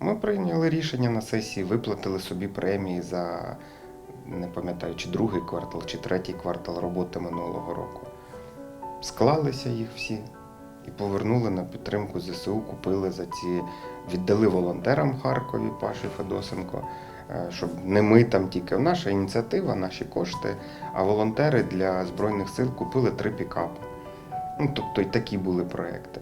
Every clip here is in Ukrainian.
Ми прийняли рішення на сесії, виплатили собі премії за не пам'ятаю, чи другий квартал, чи третій квартал роботи минулого року. Склалися їх всі і повернули на підтримку ЗСУ, купили за ці, віддали волонтерам Харкові Паші Федосенко, е, щоб не ми там тільки наша ініціатива, наші кошти, а волонтери для Збройних сил купили три пікапи. Ну, тобто і такі були проекти.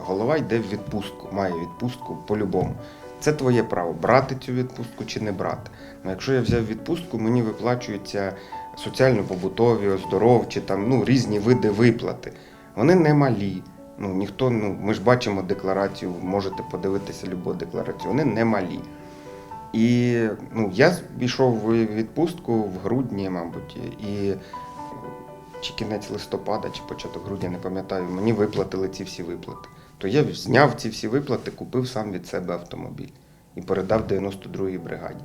Голова йде в відпустку, має відпустку по-любому. Це твоє право брати цю відпустку чи не брати. Ну, якщо я взяв відпустку, мені виплачуються соціально-побутові, оздоровчі, там, ну, різні види виплати. Вони не малі. Ну, ніхто, ну, ми ж бачимо декларацію, можете подивитися любу декларацію, вони не малі. І ну, я пішов в відпустку в грудні, мабуть, і чи кінець листопада, чи початок грудня, не пам'ятаю, мені виплатили ці всі виплати. То я зняв ці всі виплати, купив сам від себе автомобіль і передав 92-й бригаді.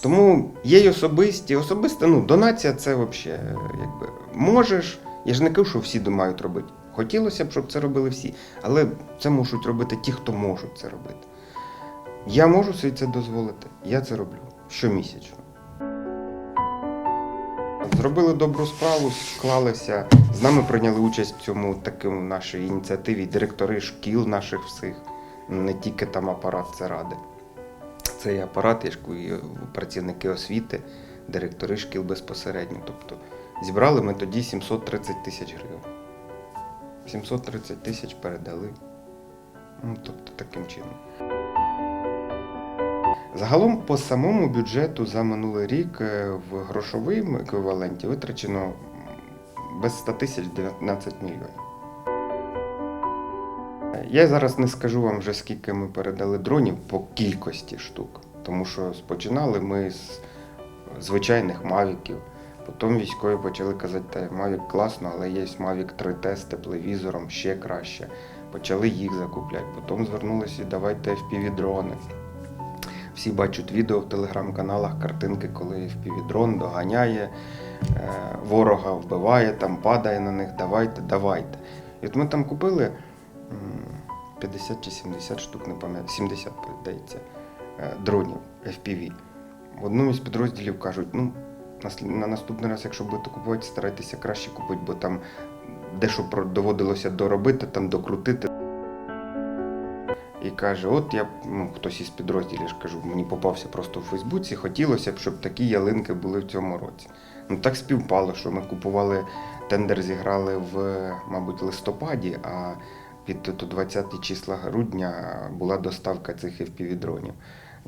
Тому є й особисті, особиста, ну, донація це взагалі, якби можеш. Я ж не кажу, що всі мають робити. Хотілося б, щоб це робили всі, але це можуть робити ті, хто можуть це робити. Я можу собі це дозволити. Я це роблю щомісячно. Зробили добру справу, склалися. З нами прийняли участь в цьому такому нашій ініціативі директори шкіл наших всіх, не тільки там апарат це ради. Це і апарат, і працівники освіти, директори шкіл безпосередньо. Тобто зібрали ми тоді 730 тисяч гривень. 730 тисяч передали. Ну, тобто таким чином. Загалом по самому бюджету за минулий рік е, в грошовому еквіваленті витрачено без 100 тисяч 19 мільйонів. Я зараз не скажу вам вже скільки ми передали дронів по кількості штук, тому що спочинали ми з звичайних мавіків. Потім військові почали казати, Мавік класно, але є Мавік 3T з тепловізором, ще краще. Почали їх закупляти. Потім звернулися, давайте FPV-дрони. Всі бачать відео в телеграм-каналах, картинки, коли FPV-дрон доганяє, е, ворога вбиває, там падає на них, давайте, давайте. І от ми там купили 50 чи 70 штук, не пам'ятаю, 70, здається, е, дронів FPV. В одному із підрозділів кажуть, ну, на наступний раз, якщо будете купувати, старайтеся краще купити, бо там дещо доводилося доробити, там докрутити. І каже: от я ну, хтось із підрозділів кажу, мені попався просто в Фейсбуці. Хотілося б, щоб такі ялинки були в цьому році. Ну так співпало, що ми купували тендер, зіграли в, мабуть, листопаді, а під 20 числа грудня була доставка цих FPV-дронів.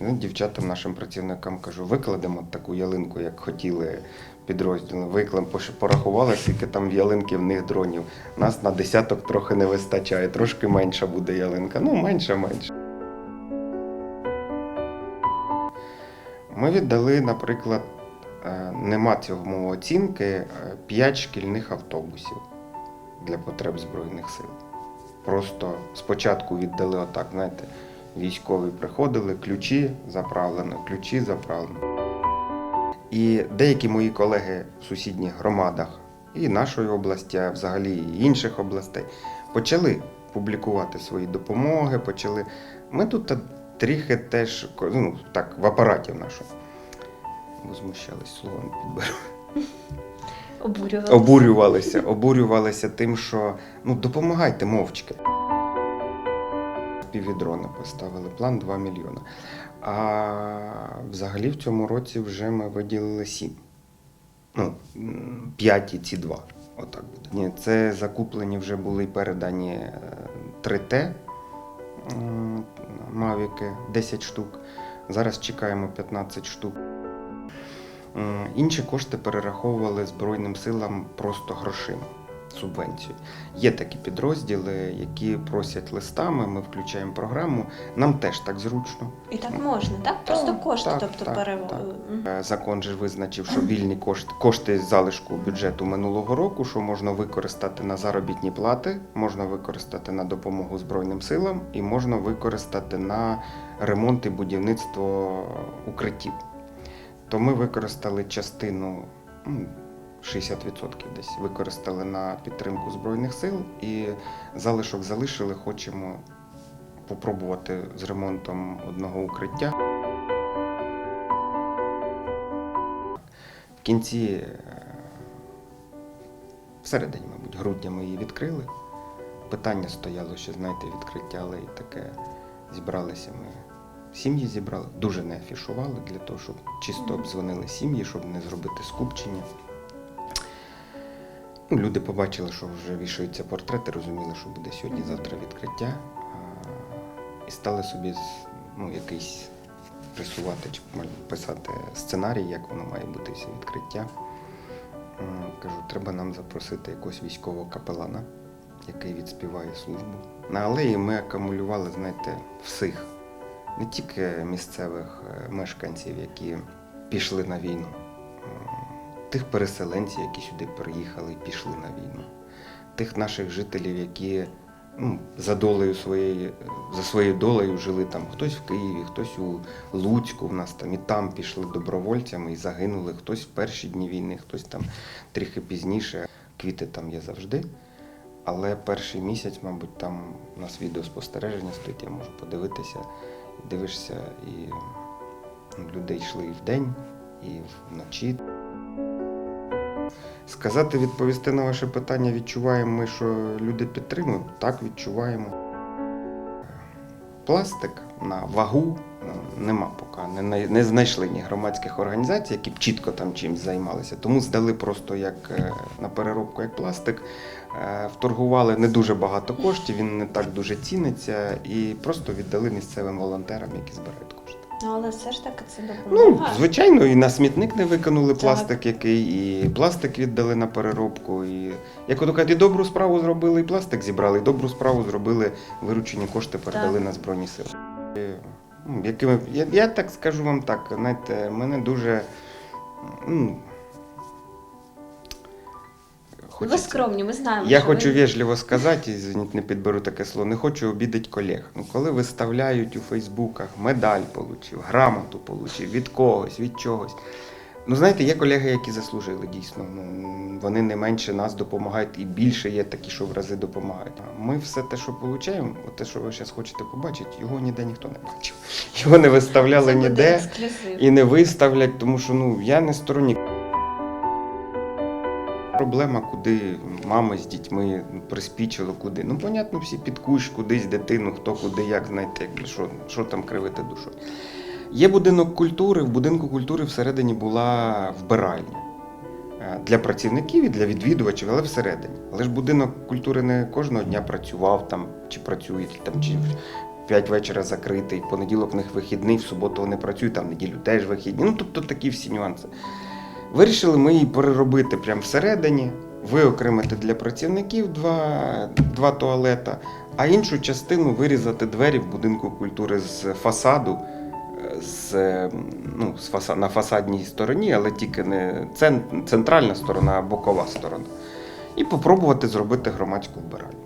Ну, дівчатам, нашим працівникам кажу, викладемо таку ялинку, як хотіли підрозділи. Виклем порахували, скільки там ялинки в них дронів. Нас на десяток трохи не вистачає, трошки менша буде ялинка. Ну, менша, менша. Ми віддали, наприклад, е, нема цього оцінки 5 шкільних автобусів для потреб Збройних сил. Просто спочатку віддали отак, знаєте, військові приходили, ключі заправлено, ключі заправлено. І деякі мої колеги в сусідніх громадах і нашої області, а взагалі і інших областей, почали публікувати свої допомоги, почали. Ми тут трохи теж ну, так, в апараті нашому. Возмущались словом підберу. Обурювалися. Обурювалися, обурювалися тим, що ну допомагайте мовчки. Півдрони поставили план 2 мільйона. А взагалі в цьому році вже ми виділили 7. Ну, 5 і ці 2. Отак буде. Ні, це закуплені вже були передані е, 3T м, Мавіки 10 штук. Зараз чекаємо 15 штук. Інші кошти перераховували Збройним силам просто грошима, субвенцію. Є такі підрозділи, які просять листами, ми включаємо програму. Нам теж так зручно. І так можна, так? Просто Так, кошти, так, тобто так. Мгм. Е, Закон же визначив, що вільні кошти, кошти з залишку бюджету минулого року, що можна використати на заробітні плати, можна використати на допомогу Збройним силам і можна використати на ремонт і будівництво укриттів. То ми використали частину, м, 60% десь використали на підтримку Збройних сил і залишок залишили, хочемо попробувати з ремонтом одного укриття. В кінці, е, всередині, мабуть, грудня ми її відкрили. Питання стояло ще, знаєте, відкриття алеї таке. Зібралися ми. Сім'ї зібрали, дуже не афішували для того, щоб чисто обдзвонили сім'ї, щоб не зробити скупчення. Ну, люди побачили, що вже вішаються портрети, розуміли, що буде сьогодні-завтра відкриття. І стали собі ну, якийсь рисувати чи писати сценарій, як воно має бути все відкриття. Кажу, треба нам запросити якогось військового капелана, який відспіває службу. На алеї ми акумулювали, знаєте, всіх, не тільки місцевих е, мешканців, які пішли на війну, тих переселенців, які сюди приїхали і пішли на війну, тих наших жителів, які ну, за долею своєї, за своєю долею жили там хтось в Києві, хтось у Луцьку в нас там і там пішли добровольцями і загинули, хтось в перші дні війни, хтось там трохи пізніше. Квіти там є завжди. Але перший місяць, мабуть, там у нас відеоспостереження стоїть, я можу подивитися. Дивишся, і ну, люди йшли і вдень, і вночі. Сказати, відповісти на ваше питання, відчуваємо ми, що люди підтримують? Так, відчуваємо. Пластик на вагу ну, нема поки. Не, не знайшли ні громадських організацій, які б чітко там чимось займалися. Тому здали просто як е, на переробку як пластик. Е, Вторгували не дуже багато коштів, він не так дуже ціниться, і просто віддали місцевим волонтерам, які збирають кошти. Ну, але все ж таки це Ну, звичайно, і на смітник не викинули пластик, який, і пластик віддали на переробку. І, як ото кажуть, і добру справу зробили, і пластик зібрали, і добру справу зробили, виручені кошти передали Так. на Збройні Сили. І, ну, якими, я, я так скажу вам так, знаєте, мене дуже. Ну, Ви скромні, ми знаємо. я що хочу ви... вежливо сказати, извините, не підберу таке слово, не хочу обідати колег. Ну, коли виставляють у Фейсбуках медаль получив, грамоту получив від когось, від чогось. Ну, знаєте, є колеги, які заслужили дійсно. Ну, вони не менше нас допомагають, і більше є такі, що в рази допомагають. Ми все те, що получаємо, от те, що ви зараз хочете побачити, його ніде ніхто не бачив. Його не виставляли ніде ексклюзив. і не виставлять, тому що ну я не сторонник. Проблема, куди мама з дітьми приспічило, куди. Ну, понятно, всі під кущ, кудись дитину, хто куди, як знаєте, якби, що, що там кривити душу. Є будинок культури. В будинку культури всередині була вбиральня Е, для працівників і для відвідувачів, але всередині. Але ж будинок культури не кожного дня працював там, чи працює, там, чи 5 вечора закритий, понеділок в них вихідний, в суботу вони працюють, там в неділю теж вихідні. Ну, тобто такі всі нюанси. Вирішили ми її переробити прямо всередині, виокремити для працівників два, два туалета, а іншу частину вирізати двері в будинку культури з фасаду, з, ну, з фаса, на фасадній стороні, але тільки не цен, центральна сторона, а бокова сторона. І попробувати зробити громадську вбиральню.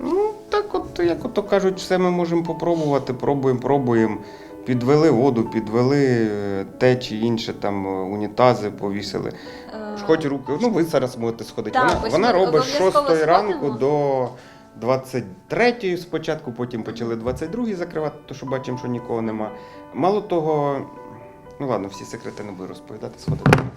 Ну, так от, як ото кажуть, все ми можемо попробувати, пробуємо, пробуємо. Підвели воду, підвели е, те чи інше, там е, унітази повісили. Е, Хоч руки, ну ви зараз можете сходити. Так, вона ось вона робить з 6 ранку до 23 спочатку, потім почали 22 закривати, тому що бачимо, що нікого нема. Мало того, ну ладно, всі секрети не буду розповідати, сходимо.